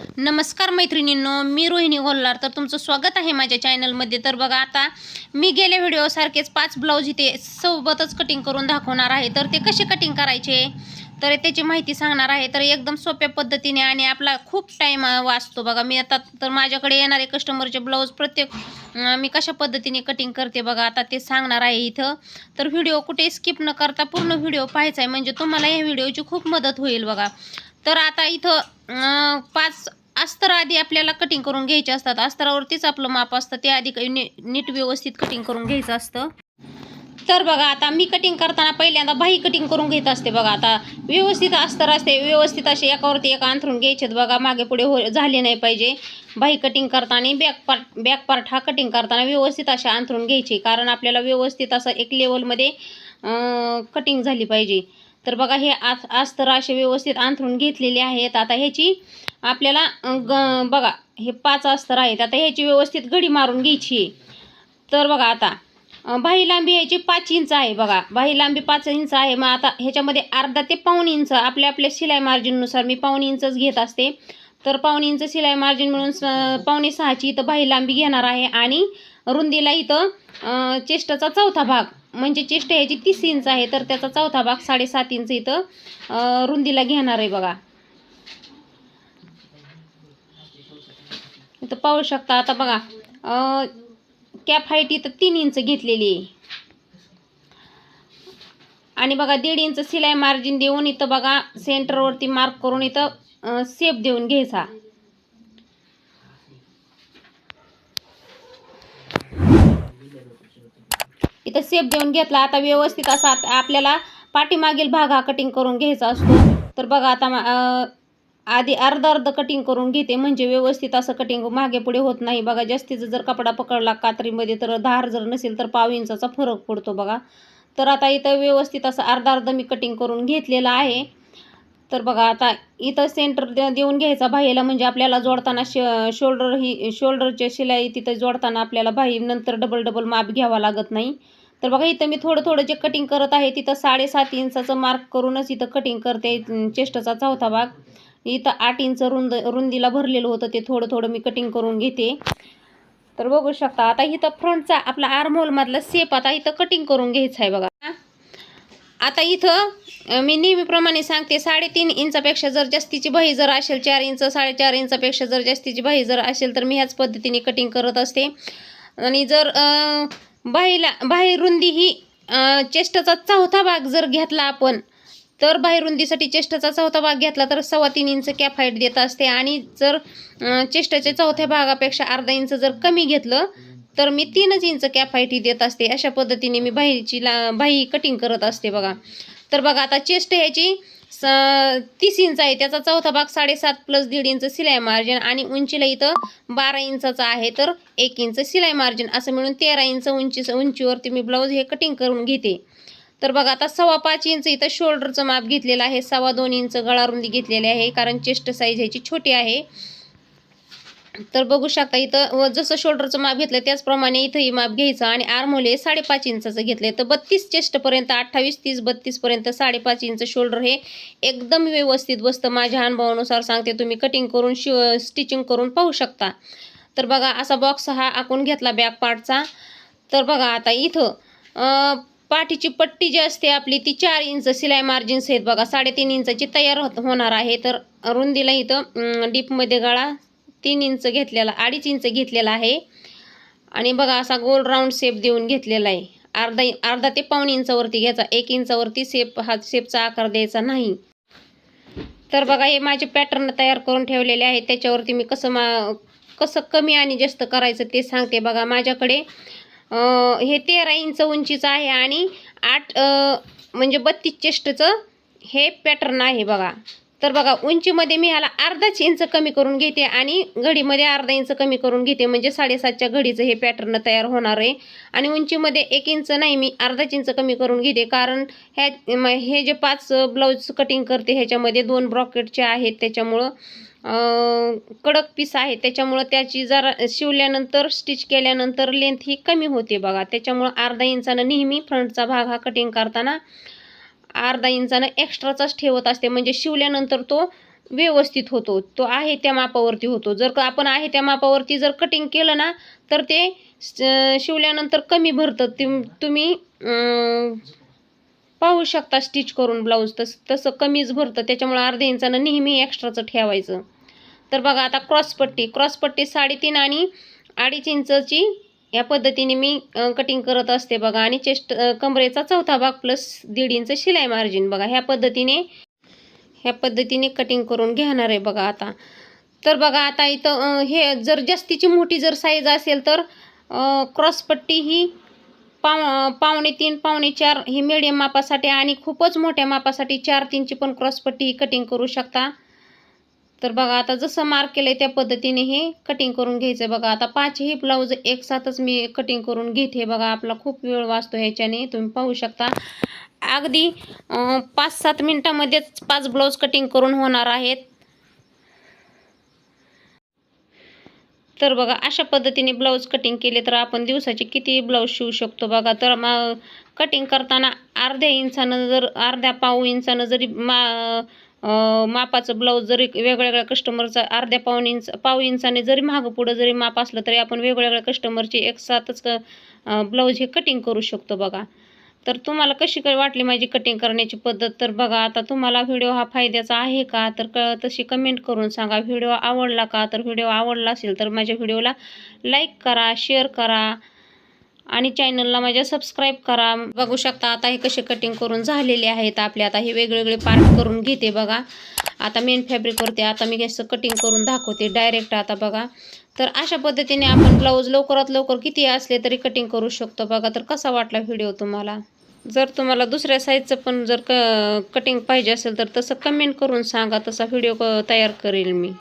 नमस्कार मैत्रिणींनो मी रोहिणी गोल्लार तर तुमचं स्वागत आहे माझ्या चॅनलमध्ये. तर बघा आता मी गेल्या व्हिडिओसारखेच पाच ब्लाऊज इथे सोबतच कटिंग करून दाखवणार आहे. तर ते कसे कटिंग करायचे? तर त्याची माहिती सांगणार आहे. तर एकदम सोप्या पद्धतीने आणि आपला खूप टाईम वाचतो. बघा मी आता तर माझ्याकडे येणारे कस्टमरचे ब्लाऊज प्रत्येक मी कशा पद्धतीने कटिंग करते बघा आता ते सांगणार आहे इथं. तर व्हिडिओ कुठे स्किप न करता पूर्ण व्हिडिओ पाहायचा आहे. म्हणजे तुम्हाला या व्हिडिओची खूप मदत होईल बघा. तर आता इथं पाच अस्तर आधी आपल्याला कटिंग करून घ्यायचे असतात. अस्तरावरतीच आपलं माप असतं. ते आधी काही नी नीट व्यवस्थित कटिंग करून घ्यायचं असतं. तर बघा आता मी कटिंग करताना पहिल्यांदा बाही कटिंग करून घेत असते बघा. आता व्यवस्थित अस्तर असते व्यवस्थित असे एकावरती एक अंथरून घ्यायचे बघा. मागे पुढे हो झाले नाही पाहिजे. बाही कटिंग करताना बॅक पार्ट बॅक पार्ट हा कटिंग करताना व्यवस्थित असे अंथरून घ्यायचे. कारण आपल्याला व्यवस्थित असं एक लेवलमध्ये कटिंग झाली पाहिजे. तर बघा हे आस अस्तर असे व्यवस्थित अंथरून घेतलेले आहेत. आता ह्याची आपल्याला ग बघा हे पाच अस्तर आहेत. आता ह्याची व्यवस्थित घडी मारून घ्यायची. आहे. तर बघा आता बाही लांबी ह्याची पाच इंच आहे बघा. बाही लांबी पाच इंच आहे. मग आता ह्याच्यामध्ये अर्धा ते पाऊण इंच आपल्या आपल्या शिलाई मार्जिननुसार मी पाऊण इंचच घेत असते. तर पावणे इंच शिलाई मार्जिन म्हणून पावणे सहाची इथं बाही लांबी घेणार आहे आणि रुंदीला इथं चेष्टाचा चौथा भाग म्हणजे चेष्ट ह्याची तीस इंच आहे तर त्याचा चौथा भाग साडेसात इंच इथं रुंदीला घेणार आहे बघा. इथं पाहू शकता आता बघा अं, कॅप हाईट इथं तीन इंच घेतलेली आहे. आणि बघा दीड इंच सिलाई मार्जिन देऊन इथं बघा सेंटरवरती मार्क करून इथं सेप देऊन घ्यायचा. इथं सेप देऊन घेतला. आता व्यवस्थित असा आपल्याला पाठीमागील भाग हा कटिंग करून घ्यायचा असतो. तर बघा आता आधी अर्ध अर्ध कटिंग करून घेते. म्हणजे व्यवस्थित असं कटिंग मागे पुढे होत नाही. बघा जास्तीचा जर कपडा पकडला कात्रीमध्ये तर धार जर नसेल तर पाव इंचाचा फरक पडतो बघा. तर आता इथं व्यवस्थित असं अर्धा अर्ध मी कटिंग करून घेतलेलं आहे. तर बघा आता इथं सेंटर दे- देऊन घ्यायचा बाहीला म्हणजे आपल्याला जोडताना श शोल्डर ही शोल्डरच्या शिलाई तिथं जोडताना आपल्याला बाही नंतर डबल डबल माप घ्यावा लागत नाही. तर बघा इथं मी थोडं थोडं जे कटिंग करत आहे तिथं साडेसात इंचाचं मार्क करूनच इथं कटिंग करते चेष्टाचा चेस्टचा चौथा भाग. इथं आठ इंच रुंद रुंदीला भरलेलं होतं ते थोडं थोडं मी कटिंग करून घेते. तर बघू शकता आता इथं फ्रंटचा आपला आर्महोलमधला सेप आता इथं कटिंग करून घ्यायचा आहे बघा. आता इथं मी नेहमीप्रमाणे सांगते साडेतीन इंचापेक्षा जर जास्तीची बाही जर असेल चार इंच साडेचार इंचापेक्षा जर जास्तीची बाही जर असेल तर मी ह्याच पद्धतीने कटिंग करत असते. आणि जर बाहीला बाहेर रुंदी ही चेष्टाचा चेस्टचा चौथा भाग जर घेतला आपण तर बाहेर रुंदीसाठी चेष्टाचा चौथा भाग घेतला तर सव्वा तीन इंच कॅप हाईट देत असते. आणि जर चेष्टाच्या चौथ्या भागापेक्षा अर्धा इंच जर कमी घेतलं तर मी तीनच इंच कॅप देत असते. अशा पद्धतीने मी बाहीची ला बाही कटिंग करत असते बघा. तर बघा आता चेस्ट ह्याची स तीस इंच आहे. त्याचा चौथा भाग साडेसात प्लस दीड इंच सिलाई मार्जिन आणि उंचीला इथं बारा इंचाचा आहे. तर एक इंच सिलाई मार्जिन असं मिळून तेरा इंच उंची उंचीवरती मी ब्लाऊज हे कटिंग करून घेते. तर बघा आता सव्वा पाच इंच इथं शोल्डरचं माप घेतलेलं आहे. सव्वा दोन इंच गळारुंदी घेतलेली आहे. कारण चेस्ट साईज ह्याची छोटी आहे. तर बघू शकता इथं व जसं शोल्डरचं माप घेतलं त्याचप्रमाणे इथंही माप घ्यायचं आणि आर्मोल हे साडेपाच इंचाचं घेतलं तर बत्तीस चेस्टपर्यंत अठ्ठावीस तीस बत्तीसपर्यंत साडेपाच इंच शोल्डर हे एकदम व्यवस्थित बसतं माझ्या अनुभवानुसार सांगते. तुम्ही कटिंग करून शिव स्टिचिंग करून पाहू शकता. तर बघा असा बॉक्स हा आखून घेतला बॅक पार्टचा तर बघा आता इथं पाठीची पट्टी जी असते आपली ती चार इंच सिलाई मार्जिन्स आहेत. बघा साडेतीन इंचाची तयार होत होणार आहे. तर रुंदीला इथं डीपमध्ये गळा. तीन इंच घेतलेला अडीच इंच घेतलेला आहे. आणि बघा असा गोल राऊंड शेप देऊन घेतलेला आहे. अर्धा अर्धा ते पाऊण इंचावरती घ्यायचा. एक इंचावरती शेप हा शेपचा आकार द्यायचा नाही. तर बघा हे माझे पॅटर्न तयार करून ठेवलेले आहेत त्याच्यावरती मी कसं मा कसं कमी आणि जास्त करायचं ते सांगते. बघा माझ्याकडे हे तेरा इंच उंचीचं आहे आणि आठ म्हणजे बत्तीस चेस्टचं हे पॅटर्न आहे बघा. तर बघा उंचीमध्ये मी ह्याला अर्धाच इंच कमी करून घेते आणि घडीमध्ये अर्धा इंच कमी करून घेते. म्हणजे साडेसातच्या घडीचं हे पॅटर्न तयार होणार आहे. आणि उंचीमध्ये एक इंच नाही मी अर्धाच इंच कमी करून घेते. कारण ह्या म- हे जे पाच ब्लाऊज कटिंग करते ह्याच्यामध्ये दोन ब्रॉकेटचे आहेत. त्याच्यामुळं कडक पीस आहे त्याच्यामुळं त्याची जरा शिवल्यानंतर स्टिच केल्यानंतर लेंथ ही कमी होते बघा. त्याच्यामुळं अर्धा इंचानं नेहमी फ्रंटचा भाग हा कटिंग करताना अर्धा इंचानं एक्स्ट्राचाच ठेवत असते. म्हणजे शिवल्यानंतर तो व्यवस्थित होतो. तो आहे त्या मापावरती होतो. जर का आपण आहे त्या मापावरती जर कटिंग केलं ना तर ते शिवल्यानंतर कमी भरतं. तुम तुम्ही पाहू शकता स्टिच करून ब्लाऊज तस तसं कमीच भरतं. त्याच्यामुळे अर्ध्या इंचानं नेहमी एक्स्ट्राचं ठेवायचं. तर बघा आता क्रॉसपट्टी क्रॉसपट्टी साडेतीन आणि अडीच इंचची या पद्धतीने मी कटिंग करत असते बघा. आणि चेस्ट कमरेचा चौथा भाग प्लस दीड इंच शिलाई मार्जिन बघा. ह्या पद्धतीने ह्या पद्धतीने कटिंग करून घेणार आहे बघा आता. तर बघा आता इथं हे जर जास्तीची मोठी जर साईज असेल तर क्रॉसपट्टी ही पाव पावणे तीन पावणे चार ही मिडियम मापासाठी आणि खूपच मोठ्या मापासाठी चार तीनची पण क्रॉसपट्टी ही कटिंग करू शकता. तर बघा आता जसं मार्क केलं आहे त्या पद्धतीने हे कटिंग करून घ्यायचं बघा. आता पाचही ब्लाऊज एक साथच मी कटिंग करून घेते बघा. आपला खूप वेळ वाचतो ह्याच्याने तुम्ही पाहू शकता. अगदी पाच सात मिनटामध्येच पाच ब्लाऊज कटिंग करून होणार आहेत. तर बघा अशा पद्धतीने ब्लाऊज कटिंग केले तर आपण दिवसाचे किती ब्लाऊज शिवू शकतो बघा. तर मग कटिंग करताना अर्ध्या इंचानं जर अर्ध्या पाऊ इंचानं जरी मा मापाचं ब्लाऊज जरी वेगवेगळ्या कस्टमरचा अर्ध्या पाऊन इंच पाव इंचाने जरी मागं पुढं जरी माप असलं तरी आपण वेगवेगळ्या कस्टमरचे एक साथच ब्लाऊज हे कटिंग करू शकतो बघा. तर तुम्हाला कशी काय वाटली माझी कटिंग करण्याची पद्धत? तर बघा आता तुम्हाला व्हिडिओ हा फायद्याचा आहे का? तर क तशी कमेंट करून सांगा. व्हिडिओ आवडला का? तर व्हिडिओ आवडला असेल तर माझ्या व्हिडिओला लाईक करा शेअर करा. आणि चॅनलला माझ्या सबस्क्राईब करा. बघू शकता आता हे कसे कटिंग करून झालेले आहेत. आपले आता हे वेगवेगळे पार्ट करून घेते बघा. आता मेन फॅब्रिकवरती आता मी असं कटिंग करून दाखवते डायरेक्ट आता बघा. तर अशा पद्धतीने आपण ब्लाऊज लवकरात लवकर किती असले तरी कटिंग करू शकतो बघा. तर कसा वाटला व्हिडिओ तुम्हाला? जर तुम्हाला दुसऱ्या साईजचं पण जर क कटिंग पाहिजे असेल तर तसं कमेंट करून सांगा. तसा व्हिडिओ तयार करेल मी.